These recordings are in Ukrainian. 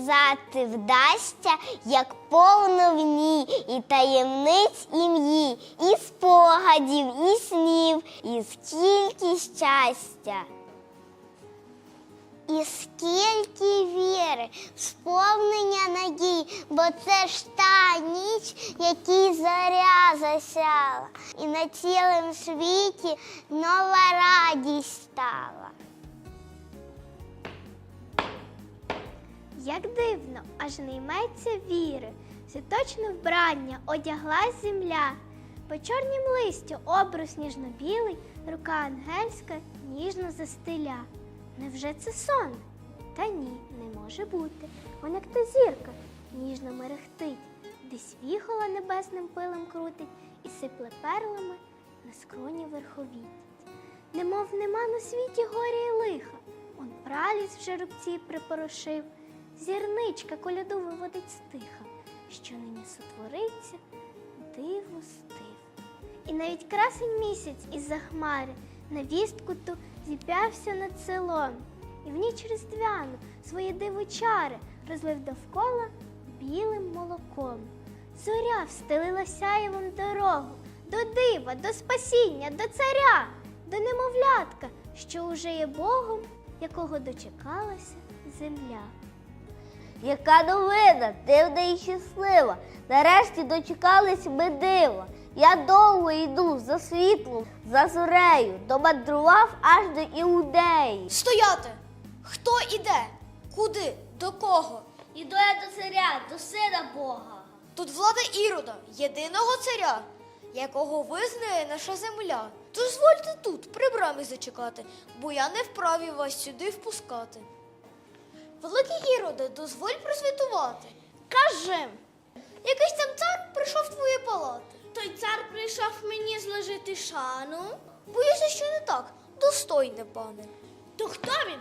сказати вдасться, як повно в ній і таємниць ім'ї, і спогадів, і снів, і скільки щастя. І скільки віри, сповнення надій, бо це ж та ніч, якій заря засяла, і на цілому світі нова радість стала. Як дивно, аж не йметься віри, святочне вбрання одяглась земля. По чорнім листю обрус ніжно-білий, рука ангельська ніжно застиля. Невже це сон? Та ні, не може бути. Он як та зірка ніжно мерехтить, десь віхола небесним пилом крутить і сипле перлами на скроні верховіть. Немов нема на світі горя й лиха, он праліс в жеребці припорошив, зірничка коляду виводить стиха, що нині сотвориться, диво стив. І навіть красень місяць із-за хмари на вістку ту зіп'явся над селом, і в ніч різдвяну свої дивочари розлив довкола білим молоком. Зоря встелила сяєвом дорогу до дива, до спасіння, до царя, до немовлятка, що уже є Богом, якого дочекалася земля. Яка новина, дивна і щаслива. Нарешті дочекались ми дива. Я довго йду за світлом, за зорею, домандрував аж до Іудеї. Стояти! Хто іде? Куди? До кого? Іду я до царя, до сина Бога. Тут влада Ірода, єдиного царя, якого визнає наша земля. Дозвольте тут, при брамі зачекати, бо я не вправі вас сюди впускати. Великий Іроде, дозволь просвітувати. Кажи, Якийсь там цар прийшов в твої палати. той цар прийшов мені зложити шану. Боюся, що не так. Достойне, пане. То хто він?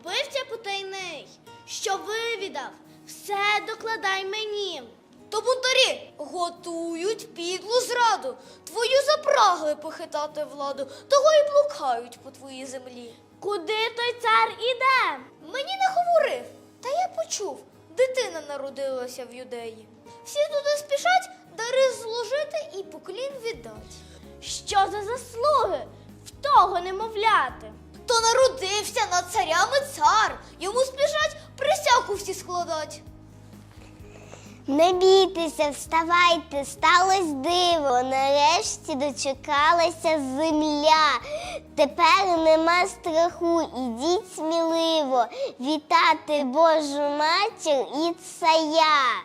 Вбивця потайний, що вивідав, все докладай мені. То бунтарі готують підлу зраду. Твою запрагли похитати владу, того й блукають по твоїй землі. Куди той цар іде? Мені не говорив, та я почув, дитина народилася в юдеї. Всі туди спішать дари зложити і поклін віддать. Що за заслуги в того немовляти? То народився над царями цар, йому спішать присягу всі складать. Не бійтеся, вставайте, сталось диво. Нарешті дочекалася земля. Тепер нема страху, ідіть сміливо вітати Божу матір і цая.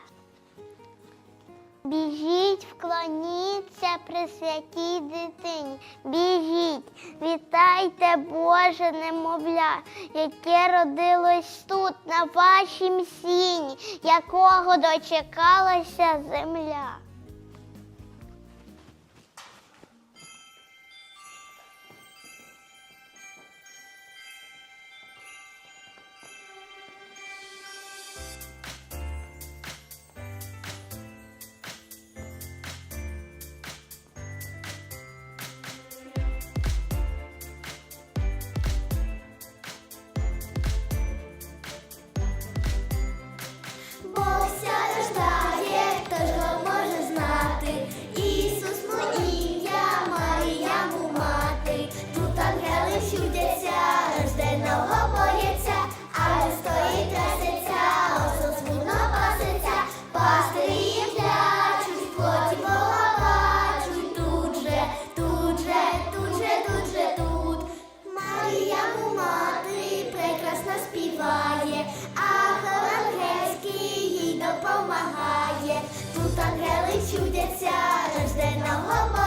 Біжіть, вклоніться при святій дитині. Біжіть, вітайте Боже немовля, яке родилось тут, на вашім сіні, якого дочекалася земля. Ангели чудяться, рожденого бояться,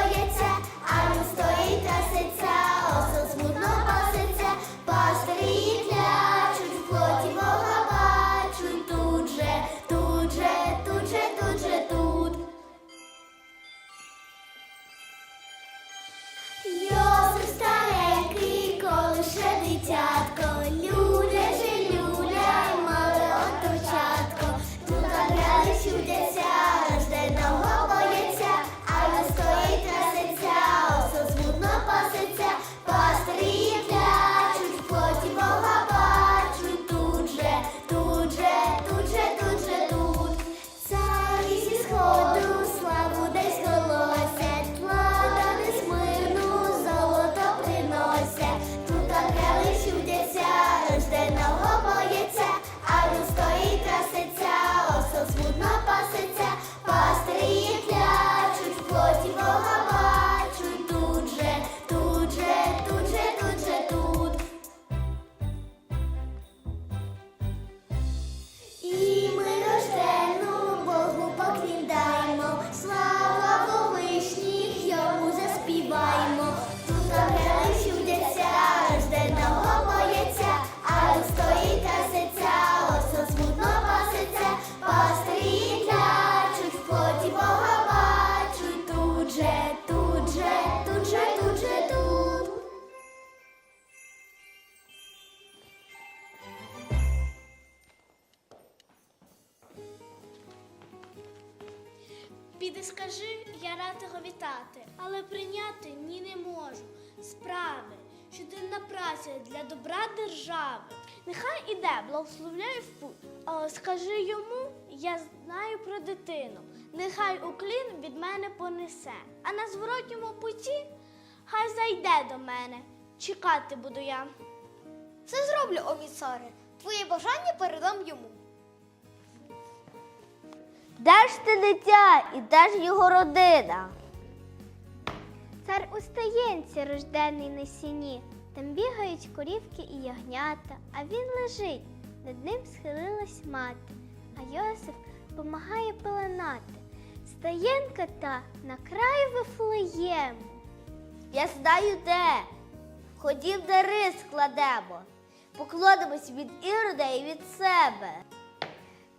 ти скажи, я рад його вітати, але прийняти ні не можу. Справи, щоденна праця для добра держави. Нехай іде, благословляю в путь. А скажи йому, я знаю про дитину. Нехай уклін від мене понесе. А на зворотньому путі хай зайде до мене. Чекати буду я. Все зроблю, о мій. Твоє бажання передам йому. Де ж ти дитя і де ж його родина? Цар у стаєнці рождений на сіні. Там бігають корівки і ягнята, а він лежить, над ним схилилась мати, а Йосип помагає пеленати. Стаєнка та на край Вифлеєму. Я знаю де. Ходім дари складемо. Поклонимось від Ірода і від себе.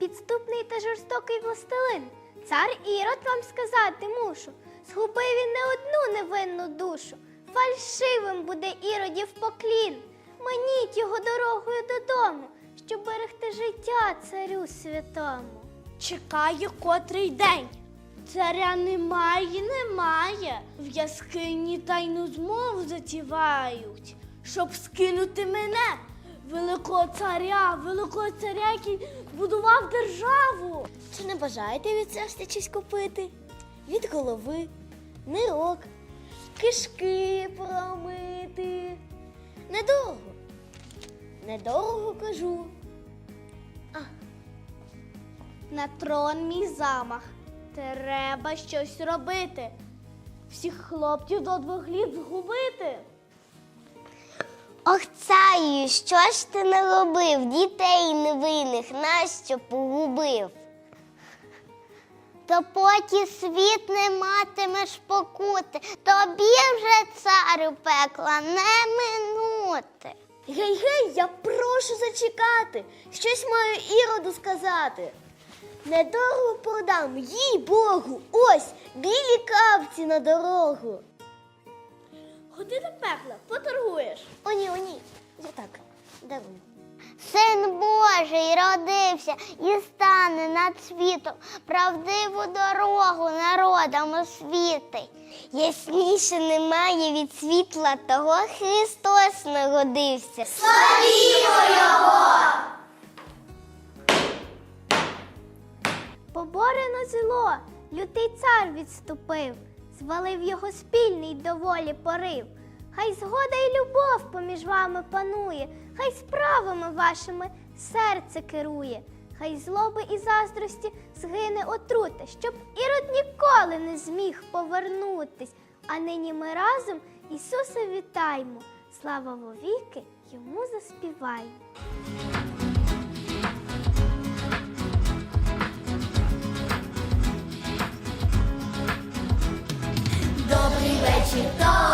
Підступний та жорстокий властелин. Цар Ірод вам сказати мушу. Згубив він не одну невинну душу. Фальшивим буде іродів поклін. Маніть його дорогою додому, щоб берегти життя царю святому. Чекає котрий день. Царя немає, немає. В яскині тайну змову затівають, щоб скинути мене, великого царя, великого царя, який будував державу. Чи не бажаєте від царства щось купити? Від голови, нирок, кишки промити. Недорого. Недорого кажу. На трон мій замах. Треба щось робити. Всіх хлопців до двох літ згубити. Ох, цаю, що ж ти не робив? Дітей невинних нащо погубив? То поки світ не матимеш покути, тобі вже царю пекла не минути. Гей, гей, я прошу зачекати. Щось маю іроду сказати. Недорого продам, їй Богу, ось білі капці на дорогу. Ходи до пекла, поторгуєш. О, ні, о, ні. Я так, дарую. Син Божий родився і стане над світом, правдиву дорогу народам освітить. Ясніше немає від світла того Христос народився. Поборено зло, лютий цар відступив, звалив його спільний доволі порив. Хай згода й любов поміж вами панує, хай справами вашими серце керує, хай злоби і заздрості згине отрута, щоб ірод ніколи не зміг повернутись. А нині ми разом Ісуса вітаймо, слава вовіки йому заспіваймо. Добрий вечір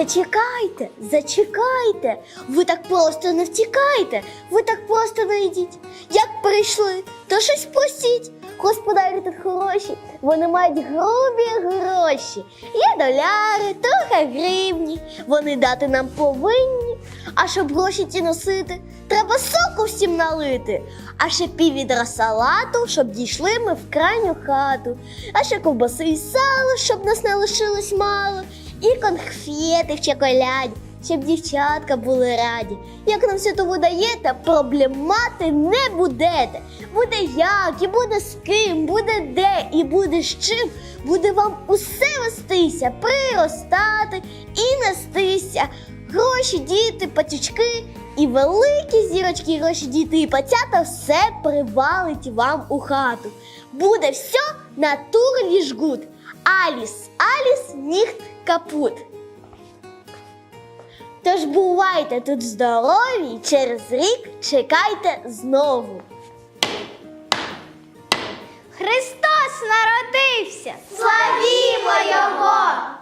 Зачекайте, зачекайте. Ви так просто не втікайте, ви так просто не йдіть. Як прийшли, то щось просіть. Господарі тут хороші, вони мають грубі гроші. Є доляри, трохи гривні. Вони дати нам повинні. А щоб гроші ті носити, треба соку всім налити. А ще пів відра салату, щоб дійшли ми в крайню хату. А ще ковбаси і сало, щоб нас не лишилось мало. І конфети в чоколяді, щоб дівчатка були раді. Як нам все то видаєте, проблем мати не будете. Буде як, і буде з ким, буде де, і буде з чим. Буде вам усе вестися, приростати і нестися. Гроші, діти, патючки і великі зірочки, гроші, діти і пацята все привалить вам у хату. Буде все натурлі жгут. Аліс, Аліс, ніхт капут. Тож бувайте тут здорові і через рік чекайте знову. Христос народився! Славімо Його!